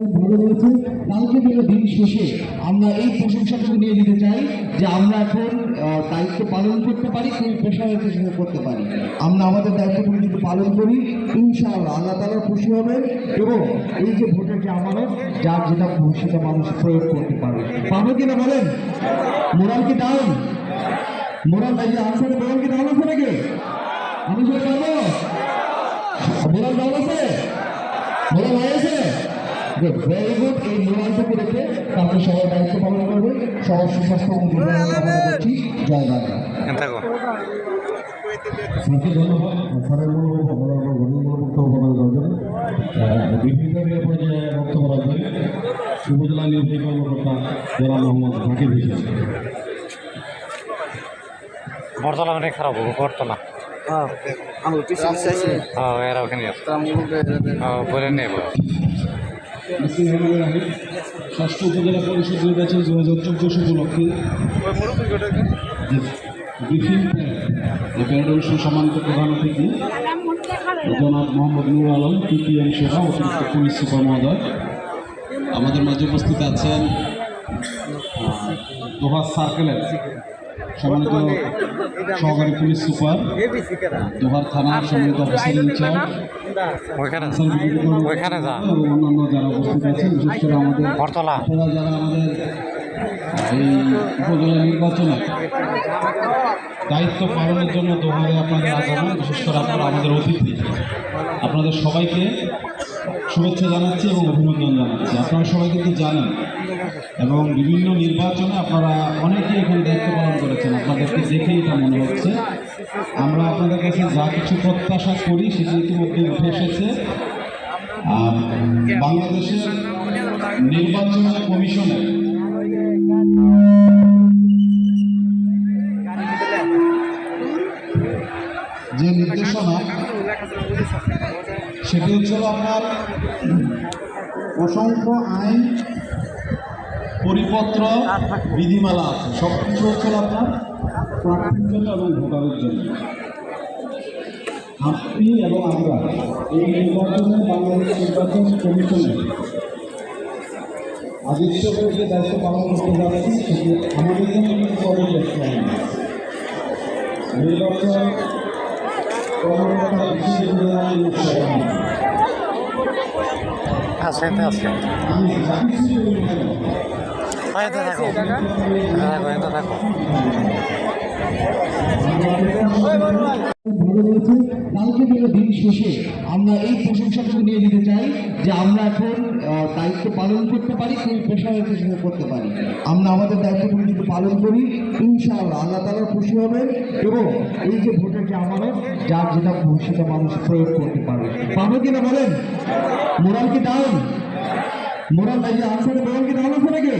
হয়েছে কালকে দিনে দিন শেষে আমরা এই প্রশংসাটুকু নিয়ে দিতে চাই যে আমরা এখন দায়িত্ব পালন করতে পারি কোন পেশায় হিসেবে করতে পারি। আমরা আমাদের দায়িত্বগুলো যদি পালন করি, ইনশাআল্লাহ আল্লাহ তালা খুশি হবেন এবং এই যে ভোটের যে আমানত, যার যেটা সেটা মানুষ প্রয়োগ করতে পারবে। পাবো কিনা বলেন? মোরাল কি ডাউন মোরাল ভাই আনসারে মোরাল কি ডাউন আছে নাকি? আমি সেটা পাবো মোরাল ডাউন আছে? মোরাল ভাই আছে? গুড ভেরি গুড এই মোরালটুকু রেখে তারপরে সবাই দায়িত্ব পালন করবে সবার সুস্বাস্থ্য এবং করছি জয় বাংলা। উপজেলা নির্বাহী কর্মকর্তা জেলা মোহাম্মদ জাকির হোসেন। বরতলা অনেক খারাপ হব বরতলা আমার পিছনে চাইছে। হ্যাঁ এরা ওখানে ষষ্ঠ উপজেলা পরিষদ নির্বাচন দু হাজার চব্বিশ উপলক্ষে ব্রিফিং সম্মানিত প্রধান অতিথি। জনাব মোহাম্মদ নুর আলম পিপিএম সেবা অতিরিক্ত পুলিশ সুপার মহোদয়। আমাদের মাঝে উপস্থিত আছেন দোহা সার্কেলের সম্মানিত সহকারী পুলিশ সুপার দোহার থানার সম্মানিত অফিসার ইনচার্জ। ওইখানে ওইখানে যা বরতলা যারা আমাদের এই উপজেলা নির্বাচনে দায়িত্ব পালনের জন্য দোহারে আপনাদের আগমন, বিশেষ করে আপনারা আমাদের অতিথি। আপনাদের সবাইকে শুভেচ্ছা জানাচ্ছি এবং অভিনন্দন জানাচ্ছি। আপনারা সবাই কিন্তু জানেন, এবং বিভিন্ন নির্বাচনে আপনারা অনেকেই এখানে দায়িত্ব পালন করেছেন। আপনাদেরকে দেখেই এটা মনে হচ্ছে। আমরা আপনাদের কাছে যা কিছু প্রত্যাশা করি, সেটি ইতিমধ্যে উঠে এসেছে। আর বাংলাদেশের নির্বাচন কমিশনের সেটি হচ্ছে আপনার অসংখ্য আইন, পরিপত্র, বিধিমালা আছে সব কিছু হচ্ছে আপনার প্রার্থীর জন্য এবং ভোটারের জন্য আপনি এবং আমরা এই নির্বাচনে বাংলাদেশ নির্বাচন কমিশনের আদিত্য করে যে দায়িত্ব পালন করতে যাচ্ছি, সেটি আমাদের জন্য কিন্তু নয়। নির্বাচন উৎসব আছে। এতে থাকো থাকো এতে থাকো হয়েছে কালকে দিনে দিন শেষে আমরা এই প্রশংসাটুকু নিয়ে দিতে চাই যে আমরা এখন দায়িত্ব পালন করতে পারি কোন পেশায় হিসেবে করতে পারি। আমরা আমাদের দায়িত্বগুলো যদি পালন করি, ইনশাআল্লাহ আল্লাহ তালা খুশি হবেন এবং এই যে ভোটের যে আমানত, যার যেটা সেটা মানুষ প্রয়োগ করতে পারবে। পাবো কিনা বলেন? মোরাল কি ডাউন মোরাল ভাই আনসারে মোরাল কি ডাউন আছে নাকি?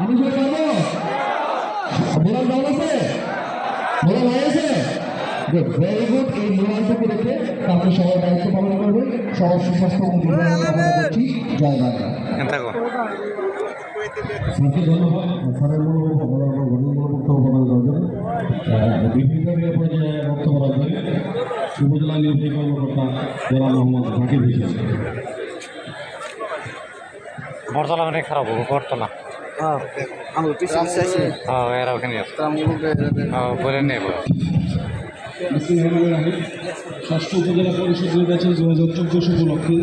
আমি সেটা পাবো মোরাল ডাউন আছে? মোরাল গুড ভেরি গুড এই মোরালটুকু রেখে তারপরে সবাই দায়িত্ব পালন করবে সবার সুস্বাস্থ্য এবং জীবন কামনা করছি। জয় বাংলা। স্যারকে ধন্যবাদ স্যারের মূল্য ঘনীয় বক্তব্য প্রদান করবেন বিভিন্ন পর্যায়ে বক্তব্য রাখবেন উপজেলা নির্বাহী কর্মকর্তা জেলা মোহাম্মদ জাকির হোসেন। বরতলা অনেক খারাপ হব বরতলা পিছনে চাইছে হ্যাঁ এরা ওখানে আছে। তারা মূলত হ্যাঁ বলে। নেব ষষ্ঠ উপজেলা পরিষদ নির্বাচন দু হাজার চব্বিশ উপলক্ষে।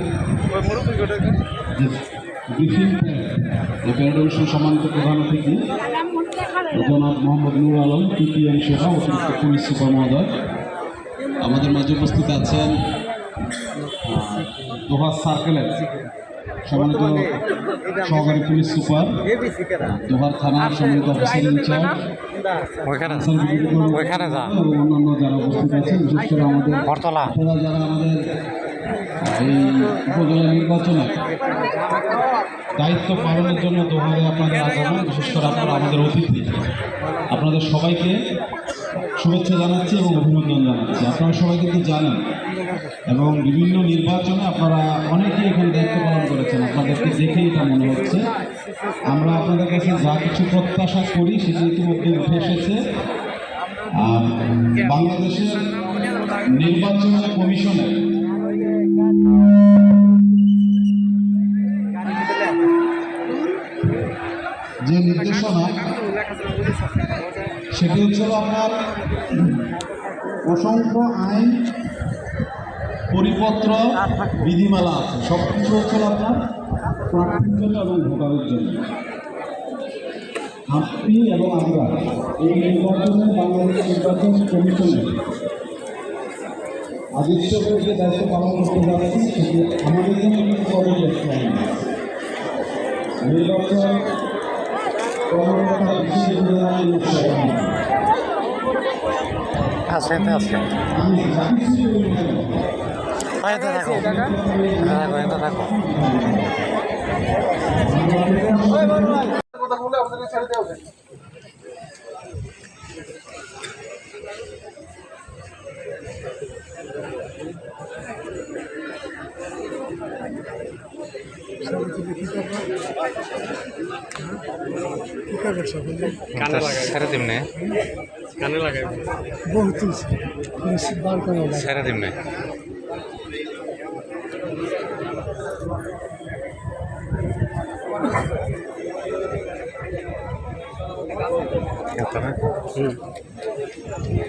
ব্রিফিং প্রধান অতিথি, জনাব মোহাম্মদ নুর আলম পিপিএম সেবা, অতিরিক্ত পুলিশ সুপার মহোদয়। আমাদের মাঝে উপস্থিত আছেন দোহা সার্কেলের সম্মানিত সহকারী পুলিশ সুপার দোহার থানার সম্মানিত অফিসার ইনচার্জ ওইখানে যা। অন্যান্য যারা বরতলা যারা আমাদের উপজেলা নির্বাচনে দায়িত্ব পালনের জন্য দোহারে আপনাদের আগমন বিশেষ করে আপনারা আমাদের অতিথি আপনাদের সবাইকে শুভেচ্ছা জানাচ্ছি এবং অভিনন্দন জানাচ্ছি। আপনারা সবাই কিন্তু জানেন। এবং বিভিন্ন নির্বাচনে আপনারা অনেকেই এখানে দায়িত্ব দেখেই এটা মনে হচ্ছে। আমরা আপনাদের কাছে যা কিছু প্রত্যাশা করি সেটি ইতিমধ্যে উঠে এসেছে। আর বাংলাদেশের নির্বাচন কমিশনের যে নির্দেশনা, সেটি হচ্ছে আপনার অসংখ্য আইন পরিপত্র, বিধিমালা আছে। সব কিছু হচ্ছে হলো আপনার প্রার্থীর জন্য এবং ভোটারের জন্য। আপনি এবং আমরা এই নির্বাচনে বাংলাদেশ নির্বাচন কমিশনের আদিত্য করে যে দায়িত্ব পালন করতে যাচ্ছি সেটি আমাদের জন্য কিন্তু একটা নির্বাচন কর্মকর্তা। আছে আছে এতে থাকো থাকো এতে থাকো ছেড়ে দিমনে বহুত বার করে ছেড়ে দিমনে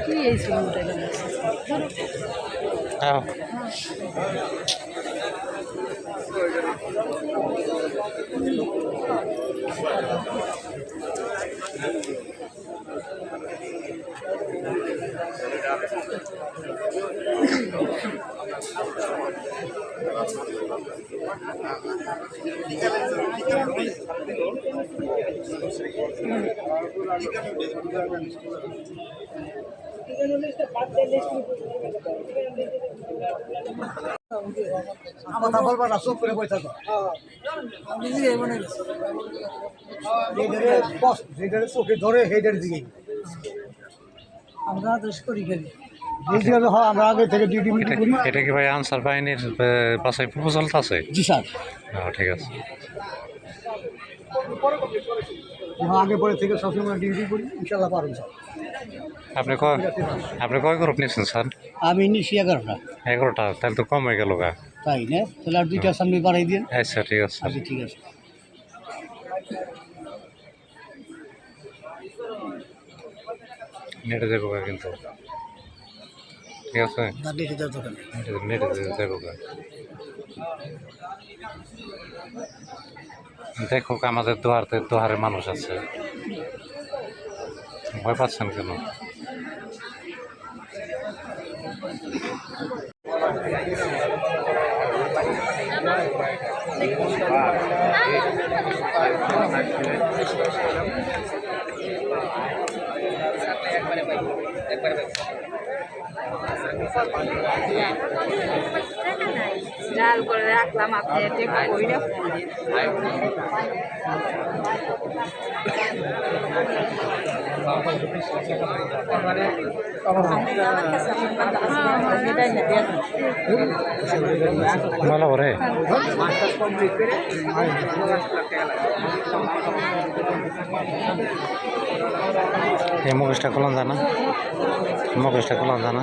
কি এই সিনেমাটা আও কথা বলবা না চুপ করে বসে যেটারে যেটারে চোখে ধরে সেইটার দিকে। আমরা দেশ করি গেলি হয় আমরা আগে থেকে ডিউটি মিউটি এটা কি ভাই আনসার বাহিনীর বাসায় প্রপোজাল আছে? জি স্যার। ঠিক আছে। আগে পরে থেকে সবসময় ডিউটি করি ইনশাল্লাহ পারবেন স্যার। আপনি কয় আপনি কয় গ্রুপ নিয়েছেন স্যার? আমি নিচ্ছি এগারোটা। এগারোটা তাহলে তো কম হয়ে গেল গা। তাই না? তাহলে আর দুইটা সামনে বাড়াই দিন আচ্ছা ঠিক আছে। আচ্ছা ঠিক আছে। নেটে দেখো গা কিন্তু। ঠিক আছে? না দেখে যাও দোকানে নেটে নেটে দেখো গা দেখো আমাদের দোয়ারতে দোয়ারে মানুষ আছে। ভয় পাচ্ছেন কেন? ডাল করে রাখলাম আপনি এটা কইরা ফোন ভালো করে এই মুখেশটা খোলান জানা মুখেশটা খোলান জানা